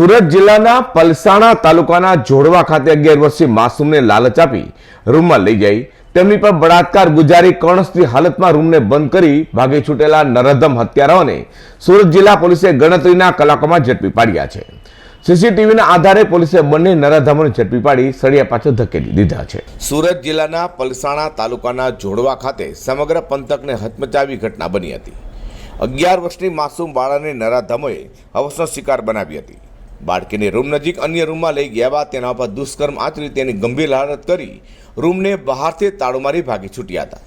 સુરત જિલ્લાના પલસાણા તાલુકાના જોડવા ખાતે અગિયાર વર્ષીય માસૂમને લાલચ આપી રૂમમાં લઈ જઈ તેમની પર બળાત્કાર ગુજારી કણસ્થી હાલતમાં રૂમને બંધ કરી ભાગી છૂટેલા નરધમ હત્યારાઓને સુરત જિલ્લા પોલીસે ગણતરીના કલાકોમાં ઝડપી પાડ્યા છે. સીસીટીવીના આધારે પોલીસે બંને નરાધામોને ઝડપી પાડી સળિયા પાછળ ધકેલી દીધા છે. સુરત જિલ્લાના પલસાણા તાલુકાના જોડવા ખાતે સમગ્ર પંથકને હચમચાવી ઘટના બની હતી. અગિયાર વર્ષની માસૂમ બાળાને નરાધમોએ હવસનો શિકાર બનાવી હતી. બાળકીને રૂમ નજીક અન્ય રૂમમાં લઈ ગયા બાદ તેના પર દુષ્કર્મ આચરી તેની ગંભીર હાલત કરી રૂમને બહારથી તાળું મારી ભાગી છૂટ્યા હતા.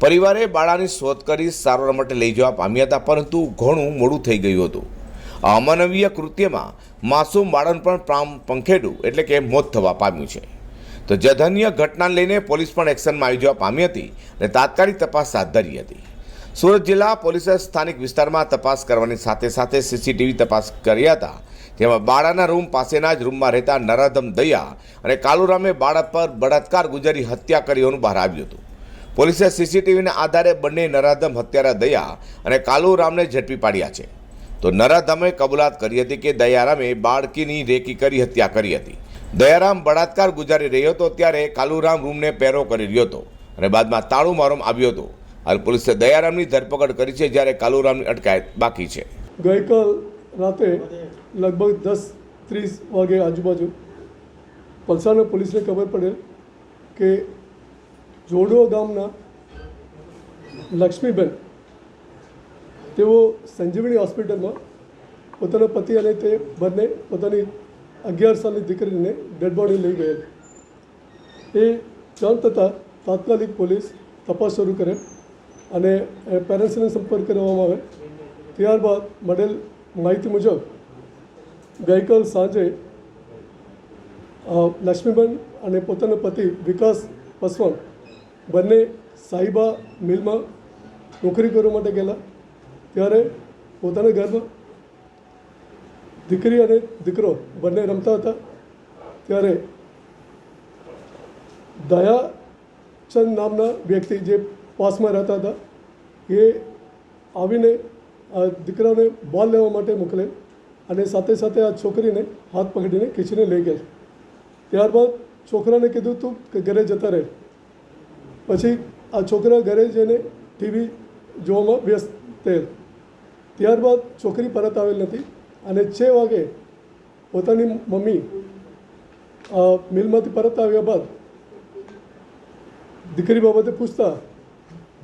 પરિવારે બાળાની શોધ કરી સારવાર માટે લઈ જવા પામ્યા હતા, પરંતુ ઘણું મોડું થઈ ગયું હતું. અમાનવીય કૃત્યમાં માસૂમ બાળન પણ પ્રામ પંખેડું એટલે કે મોત થવા પામ્યું છે. તો જધન્ય ઘટનાને લઈને પોલીસ પણ એક્શનમાં આવી જવા પામી હતી અને તાત્કાલિક તપાસ હાથ ધરી હતી. સુરત જિલ્લા પોલીસે સ્થાનિક વિસ્તારમાં તપાસ કરવાની સાથે સાથે સીસીટીવી તપાસ કર્યા હતા. જેમાં બાળાના રૂમ પાસેના જ રૂમમાં રહેતા નરાધમ દયા અને કાલુરામે બાળક પર બળાત્કાર ગુજારી હત્યા કરી હોવાનું બહાર આવ્યું હતું. પોલીસે સીસીટીવીના આધારે બંને નરાધમ હત્યારા દયા અને કાલુરામને ઝડપી પાડ્યા છે. તો નરાધમે કબૂલાત કરી હતી કે દયારામે બાળકીની રેકી કરી હત્યા કરી હતી. દયારામ બળાત્કાર ગુજારી રહ્યો હતો ત્યારે કાલુરામ રૂમને પહેરો કરી રહ્યો હતો અને બાદમાં તાળું મારવામાં આવ્યો હતો. હાલ પોલીસે દયારામની ધરપકડ કરી છે જ્યારે કાલુરામની અટકાયત બાકી છે. ગઈકાલ રાતે લગભગ દસ ત્રીસ વાગે આજુબાજુ પલસાણા પોલીસને ખબર પડે કે જોડો ગામના લક્ષ્મીબેન, તેઓ સંજીવણી હોસ્પિટલમાં પોતાના પતિ અને તે બંને પોતાની અગિયાર સાલની દીકરીને ડેડ બોડી લઈ ગયેલ. એ જાણ થતાં તાત્કાલિક પોલીસ તપાસ શરૂ કરે અને પેરેન્ટ્સને સંપર્ક કરવામાં આવે. ત્યારબાદ મળેલ માહિતી મુજબ ગઈકાલ સાંજે લક્ષ્મીબેન અને પોતાના પતિ વિકાસ પસવાન બંને સાહિબા મિલમાં નોકરી કરવા માટે ગયેલા. ત્યારે પોતાના ઘરમાં દીકરી અને દીકરો બંને રમતા હતા. ત્યારે દયાચંદ નામના વ્યક્તિ જે પાસમાં રહેતા હતા, એ આવીને દીકરાને બોલ લેવા માટે મોકલે અને સાથે સાથે આ છોકરીને હાથ પકડીને ખીચીને લઈ ગઈ. ત્યારબાદ છોકરાને કીધું તું કે ઘરે જતા રહે. પછી આ છોકરા ઘરે જઈને ટીવી જોવામાં વ્યસ્ત થયેલ. ત્યારબાદ છોકરી પરત આવેલ નથી અને છે વાગે પોતાની મમ્મી મિલમાંથી પરત આવ્યા બાદ દીકરી બાબતે પૂછતા,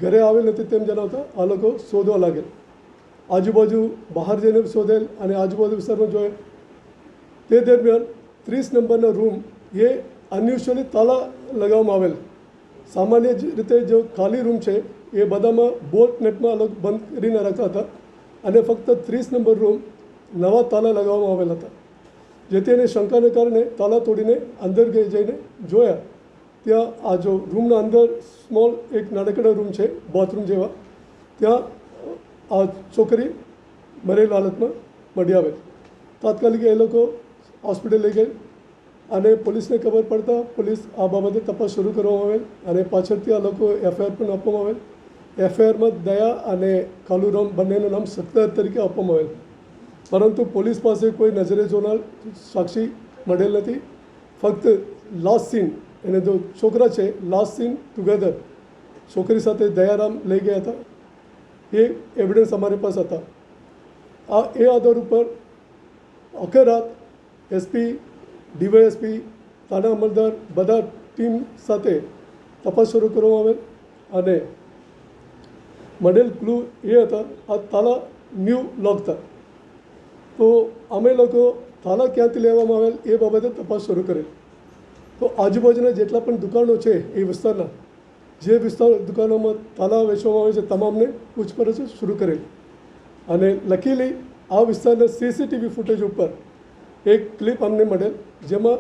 ઘરે આવેલ નથી? તેમ જણાવતા આ લોકો શોધવા લાગેલ આજુબાજુ બહાર જઈને શોધેલ અને આજુબાજુ વિસ્તારમાં જોયેલ તે દરમિયાન ત્રીસ નંબરના રૂમ એ અનયુઝ્યુઅલી તાલા લગાવવામાં આવેલ. સામાન્ય રીતે જે ખાલી રૂમ છે, એ બધામાં બોલ્ટ નેટમાં અલગ બંધ કરીને રાખતા હતા અને ફક્ત ત્રીસ નંબર રૂમ નવા તાલા લગાવવામાં આવેલા હતા. જેથી એને શંકાને કારણે તાલા તોડીને અંદર ગઈ જઈને જોયા. ત્યાં આ જો રૂમના અંદર સ્મોલ એક નાનકડા રૂમ છે, બાથરૂમ જેવા. ત્યાં આ છોકરી મરેલ હાલતમાં મળી આવે તાત્કાલિક એ લોકો હોસ્પિટલ લઈ ગઈ અને પોલીસને ખબર પડતા પોલીસ આ બાબતે તપાસ શરૂ કરવામાં આવેલ અને પાછળથી આ લોકો એફઆઈઆર પણ આપવામાં આવેલ. એફઆઈઆરમાં દયા અને કાલુરામ બંનેનું નામ સત્તર તરીકે આપવામાં આવેલ. પરંતુ પોલીસ પાસે કોઈ નજરે જોનાર સાક્ષી મળેલ નથી. ફક્ત લાસ્ટ સીન, એને જો છોકરા છે લાસ્ટ સીન ટુગેધર છોકરી સાથે દયારામ લઈ ગયા હતા. એ એવિડન્સ અમારી પાસે હતા. આ એ આધાર ઉપર આખે રાત એસપી, ડીવાયએસપી, થાના અમલદાર બધા ટીમ સાથે તપાસ શરૂ કરવામાં આવેલ અને મળેલ ક્લુ એ હતા, આ તાલા ન્યૂ લોક હતા. તો અમે લોકો તાલા ક્યાંથી લેવામાં આવેલ એ બાબતે તપાસ શરૂ કરેલ. તો આજુબાજુના જેટલા પણ દુકાનો છે એ વિસ્તારના જે વિસ્તાર દુકાનોમાં તાલા વેચવામાં આવે છે, તમામને પૂછપરછ શરૂ કરેલ. અને લકીલી આ વિસ્તારના સીસીટીવી ફૂટેજ ઉપર એક ક્લિપ અમને મળેલ, જેમાં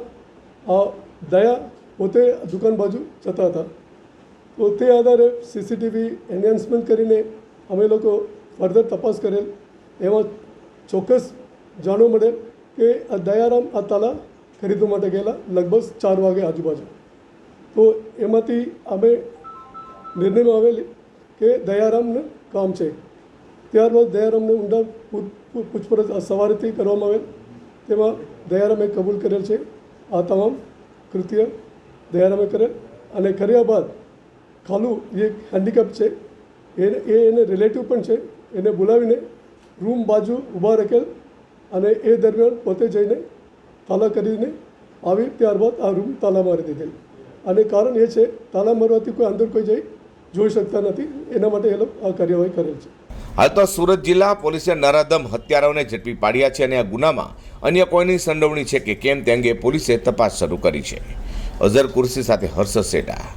આ દયા પોતે દુકાન બાજુ જતા હતા. તો તે આધારે સીસીટીવી એન્હાન્સમેન્ટ કરીને અમે લોકો ફર્ધર તપાસ કરેલ. એમાં ચોક્કસ જાણવા મળે કે આ દયારામ આ તાલા ખરીદવા માટે ગયેલા લગભગ ચાર વાગે આજુબાજુ. તો એમાંથી અમે નિર્ણયમાં આવેલી કે દયારામને કામ છે. ત્યારબાદ દયારામને ઊંડા પૂછપરછ સવારેથી કરવામાં આવેલ. તેમાં દયારામે કબૂલ કરેલ છે. આ તમામ કૃત્ય દયારામે કરેલ અને કર્યા બાદ ખાલું જે હેન્ડીકેપ છે. એને, એ એને રિલેટિવ પણ છે. એને બોલાવીને રૂમ બાજુ ઊભા રાખેલ અને એ દરમિયાન પોતે જઈને તાલા કરીને આવી ત્યારબાદ આ રૂમ તાલા મારી દીધેલ. અને કારણ એ છે, તાલા મારવાથી કોઈ અંદર કોઈ જઈ જોઈ શકતા નથી. એના માટે એ લોકો કાર્યવાહી કરેલ છે. હાલ તો સુરત જિલ્લા પોલીસે નરાધમ હત્યારાઓને ઝડપી પાડ્યા છે અને આ ગુનામાં અન્ય કોઈની સંડોવણી છે કે કેમ તે અંગે પોલીસે તપાસ શરૂ કરી છે. અઝર કુર્સી સાથે હર્ષ સેટા.